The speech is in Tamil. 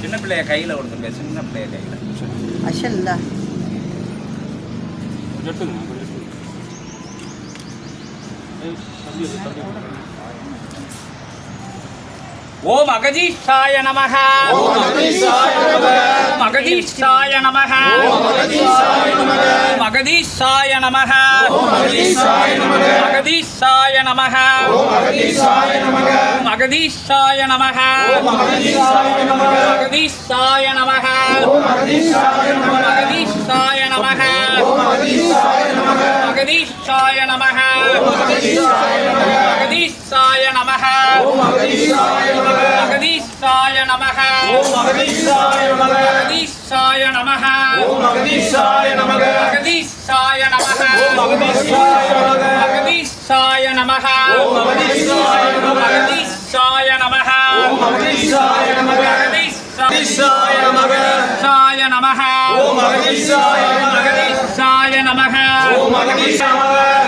சின்ன பிள்ளைய கையில் சின்ன பிள்ளைய கையில். அஷல்ல ஓம் நமக. ஓம் நமக. ஓம் நமக. ஓம் ஓம் அகதீஷாய நமக ஓம் அகதீஷாய நமக ஓம் அகதீஷாய நமக ஓம் அகதீஷாய நமக ஓம் அகதீஷாய நமக ஓம் அகதீஷாய நமக அகதீஷாய நமக அகதீஷாய நமக அகதீஷாய நமக அகதீஷாய நமக அகதீஷாய நமக அகதீஷாய நமக நமக ஓம் அகதீஷாய நமக அகதீஷாய நமக ஓம் அகதீஷாய நமக அகதீஷாய நமக சாய நமக ஓம் அகதீஷாய நமக அகதீஷாய நமக ஓம் அகதீஷாய நமக